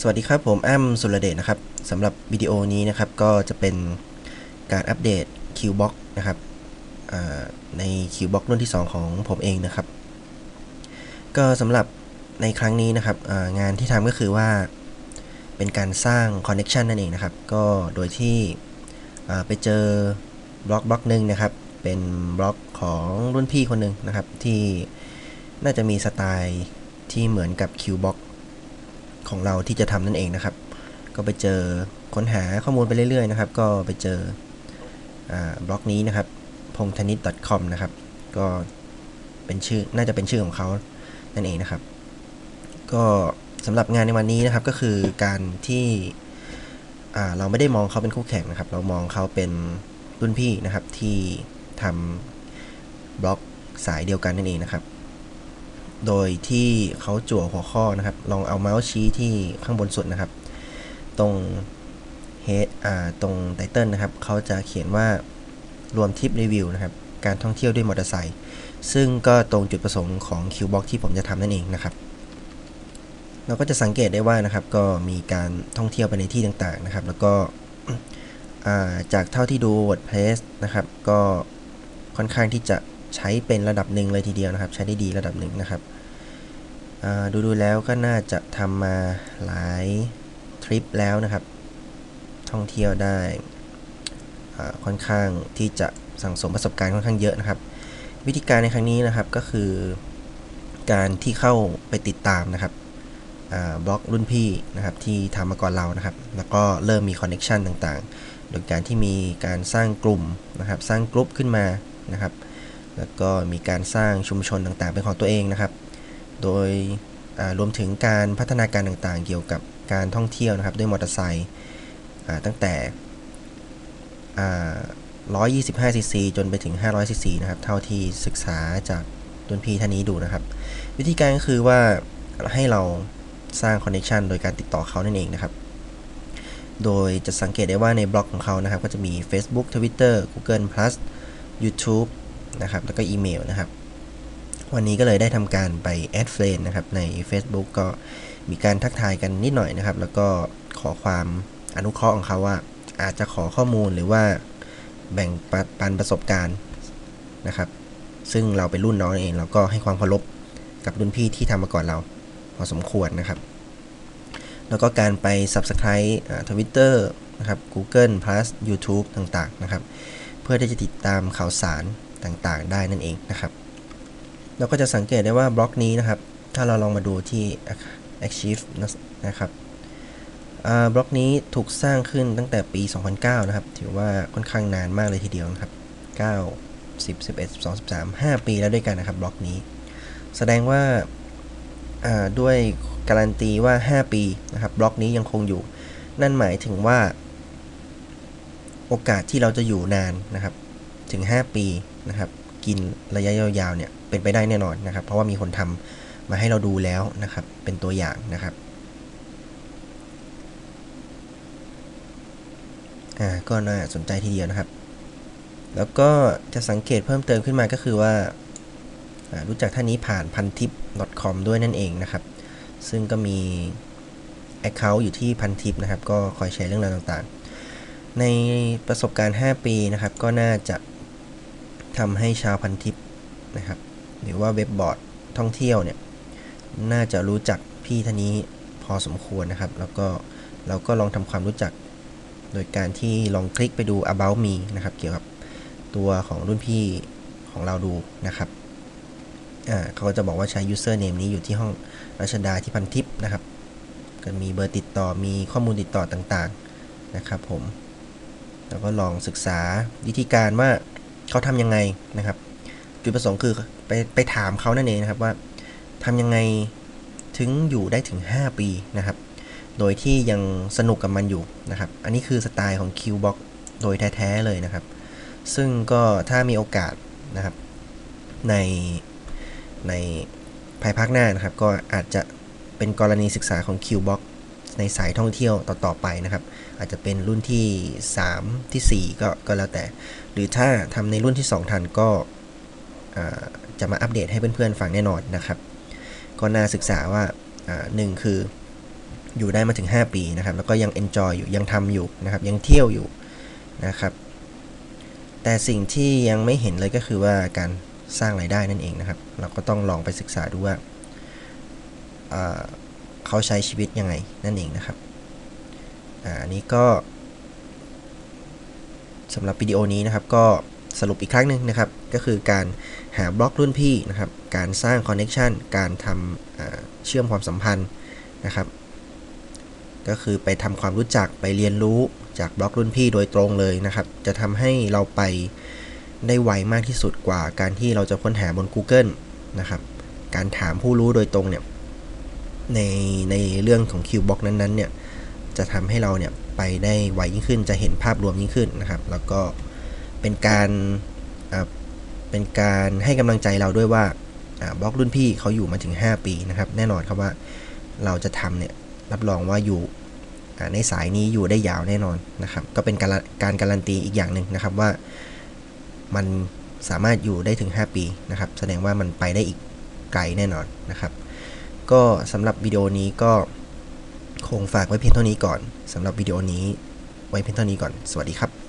สวัสดีครับผมแอ้ำสุรเดชนะครับสำหรับวิดีโอนี้นะครับก็จะเป็นการอัปเดต Qbox นะครับใน Qbox รุ่นที่ 2 ของผมเองนะครับ ก็สำหรับในครั้งนี้นะครับงานที่ทำก็คือว่าเป็นการสร้างคอนเน็ชันนั่นเองนะครับ ก็โดยที่ไปเจอบล็อกบล็อกหนึ่งนะครับ เป็นบล็อกของรุ่นพี่คนหนึ่งนะครับ ที่น่าจะมีสไตล์ที่เหมือนกับ Qbox ของเราที่จะทำนั่นเองนะครับ ก็ไปเจอค้นหาข้อมูลไปเรื่อยๆนะครับ ก็ไปเจอบล็อกนี้นะครับพงธนิต .com นะครับ ก็เป็นชื่อน่าจะเป็นชื่อของเขานั่นเองนะครับ ก็สำหรับงานในวันนี้นะครับก็คือการที่เราไม่ได้มองเขาเป็นคู่แข่งนะครับ เรามองเขาเป็นรุ่นพี่นะครับที่ทำบล็อกสายเดียวกันนั่นเองนะครับ โดยที่เขาจั่วหัวข้อนะครับ ลองเอาเมาส์ชี้ที่ข้างบนสุดนะครับ ตรงเฮดอ่าตรงไตเติลนะครับ เขาจะเขียนว่ารวมทิปรีวิวนะครับ การท่องเที่ยวด้วยมอเตอร์ไซค์ ซึ่งก็ตรงจุดประสงค์ของ Qbox ที่ผมจะทำนั่นเองนะครับ เราก็จะสังเกตได้ว่านะครับ ก็มีการท่องเที่ยวไปในที่ต่างๆนะครับ แล้วก็จากเท่าที่ดู WordPress นะครับ ก็ค่อนข้างที่จะใช้เป็นระดับหนึ่งเลยทีเดียวนะครับ ใช้ได้ดีระดับหนึ่งนะครับ ดูดูแล้วก็น่าจะทำมาหลายทริปแล้วนะครับ ท่องเที่ยวได้ค่อนข้างที่จะสั่งสมประสบการณ์ค่อนข้างเยอะนะครับ วิธีการในครั้งนี้นะครับก็คือ การที่เข้าไปติดตามนะครับบล็อกรุ่นพี่นะครับที่ทำมาก่อนเรานะครับ แล้วก็เริ่มมีคอนเน็ชันต่างๆ โดยการที่มีการสร้างกลุ่มนะครับ สร้างกลุ่มขึ้นมานะครับ แล้วก็มีการสร้างชุมชนต่างๆ เป็นของตัวเองนะครับ โดยรวมถึงการพัฒนาการต่างๆ เกี่ยวกับการท่องเที่ยวนะครับ ด้วยมอเตอร์ไซค์ตั้งแต่ 125 ซีซี จนไปถึง 500 ซีซีนะครับ เท่าที่ศึกษาจากรุ่นพี่ท่านนี้ดูนะครับ วิธีการก็คือว่าให้เราสร้างคอนเนคชันโดยการติดต่อเขานั่นเองนะครับ โดยจะสังเกตได้ว่าในบล็อกของเขานะครับ ก็จะมี Facebook Twitter Google Plus YouTube นะครับ แล้วก็อีเมลนะครับ วันนี้ก็เลยได้ทำการไปแอดเฟรนนะครับใน Facebook ก็มีการทักทายกันนิดหน่อยนะครับ แล้วก็ขอความอนุเคราะห์ของเขาว่า อาจจะขอข้อมูลหรือว่าแบ่งปันประสบการณ์นะครับ ซึ่งเราเป็นรุ่นน้องเอง เราก็ให้ความเคารพกับรุ่นพี่ที่ทำมาก่อนเราพอสมควรนะครับ แล้วก็การไป Subscribe ทวิตเตอร์นะครับ Google Plus YouTube ต่างๆนะครับ เพื่อที่จะติดตามข่าวสารต่างๆ ได้นั่นเองนะครับ เราก็จะสังเกตได้ว่าบล็อกนี้นะครับ ถ้าเราลองมาดูที่ Archive นะครับบล็อกนี้ถูกสร้างขึ้นตั้งแต่ปี 2009 นะครับ ถือว่าค่อนข้างนานมากเลยทีเดียวนะครับ 9 10 11 12 13 5 ปีแล้วด้วยกันนะครับบล็อกนี้ แสดงว่าด้วยการันตีว่า 5 ปีนะครับบล็อกนี้ยังคงอยู่ นั่นหมายถึงว่า โอกาสที่เราจะอยู่นานนะครับถึง 5 ปีนะครับ กินระยะยาวๆเนี่ยเป็นไปได้แน่นอนนะครับ เพราะว่ามีคนทำมาให้เราดูแล้วนะครับ เป็นตัวอย่างนะครับอ่าก็น่าสนใจทีเดียวนะครับ แล้วก็จะสังเกตเพิ่มเติมขึ้นมาก็คือว่ารู้จักท่านนี้ผ่านพันทิป .com ด้วยนั่นเองนะครับ ซึ่งก็มี Account อยู่ที่พันทิปนะครับ ก็คอยแชร์เรื่องราวต่างๆ ในประสบการณ์ 5 ปีนะครับ ก็น่าจะ ทำให้ชาวพันทิปนะครับ หรือว่าเว็บบอร์ดท่องเที่ยวเนี่ย น่าจะรู้จักพี่ท่านนี้พอสมควรนะครับ แล้วก็เราก็ลองทำความรู้จัก โดยการที่ลองคลิกไปดู about me นะครับ เกี่ยวกับตัวของรุ่นพี่ของเราดูนะครับอ่าเขาก็จะบอกว่าใช้ username นี้อยู่ที่ห้องรัชดาที่พันทิปนะครับก็มีเบอร์ติดต่อมีข้อมูลติดต่อต่างๆนะครับผม แล้วก็ลองศึกษาวิธีการว่า เขาทำยังไงนะครับ จุดประสงค์คือไปไปถามเขานั่นเองนะครับว่าทำยังไงถึงอยู่ได้ถึง 5 ปีนะครับ โดยที่ยังสนุกกับมันอยู่นะครับ อันนี้คือสไตล์ของ Qbox โดยแท้ๆเลยนะครับ ซึ่งก็ถ้ามีโอกาสนะครับ ในในภายภาคหน้านะครับ ก็อาจจะเป็นกรณีศึกษาของ Qbox ในสายท่องเที่ยวต่อๆไปนะครับ อาจจะเป็นรุ่นที่ 3 ที่ 4 ก็ก็แล้วแต่ หรือถ้าทำในรุ่นที่ 2 ทันก็จะมาอัปเดตให้เพื่อนๆฟังแน่นอนนะครับ ก็น่าศึกษาว่าหนึ่งคืออยู่ได้มาถึง 5 ปีนะครับ แล้วก็ยัง enjoy อยู่ยังทำอยู่นะครับ ยังเที่ยวอยู่นะครับ แต่สิ่งที่ยังไม่เห็นเลยก็คือว่าการสร้างรายได้นั่นเองนะครับ เราก็ต้องลองไปศึกษาดูว่าอ่า เขาใช้ชีวิตยังไงนั่นเองนะครับอ่าอันนี้ก็สำหรับวิดีโอนี้นะครับก็สรุปอีกครั้งหนึ่งนะครับ ก็คือการหาบล็อกรุ่นพี่นะครับ การสร้างคอนเน็ชันการทำเชื่อมความสัมพันธ์นะครับ ก็คือไปทำความรู้จักไปเรียนรู้จากบล็อกรุ่นพี่โดยตรงเลยนะครับ จะทำให้เราไปได้ไวมากที่สุดกว่าการที่เราจะค้นหาบน Google นะครับ การถามผู้รู้โดยตรงเนี่ย ในในเรื่องของ Qbox นั้นๆเนี่ยจะทำให้เราเนี่ยไปได้ไวยิ่งขึ้นจะเห็นภาพรวมยิ่งขึ้นนะครับ แล้วก็เป็นการเป็นการให้กำลังใจเราด้วยว่าบล็อกรุ่นพี่เขาอยู่มาถึง 5 ปีนะครับ แน่นอนครับว่าเราจะทำเนี่ยรับรองว่าอยู่ในสายนี้อยู่ได้ยาวแน่นอนนะครับ ก็เป็นการการการันตีอีกอย่างหนึ่งนะครับว่ามันสามารถอยู่ได้ถึง 5 ปีนะครับ แสดงว่ามันไปได้อีกไกลแน่นอนนะครับ ก็สำหรับวิดีโอนี้ก็คงฝากไว้เพียงเท่านี้ก่อนสำหรับวิดีโอนี้ไว้เพียงเท่านี้ก่อน สวัสดีครับ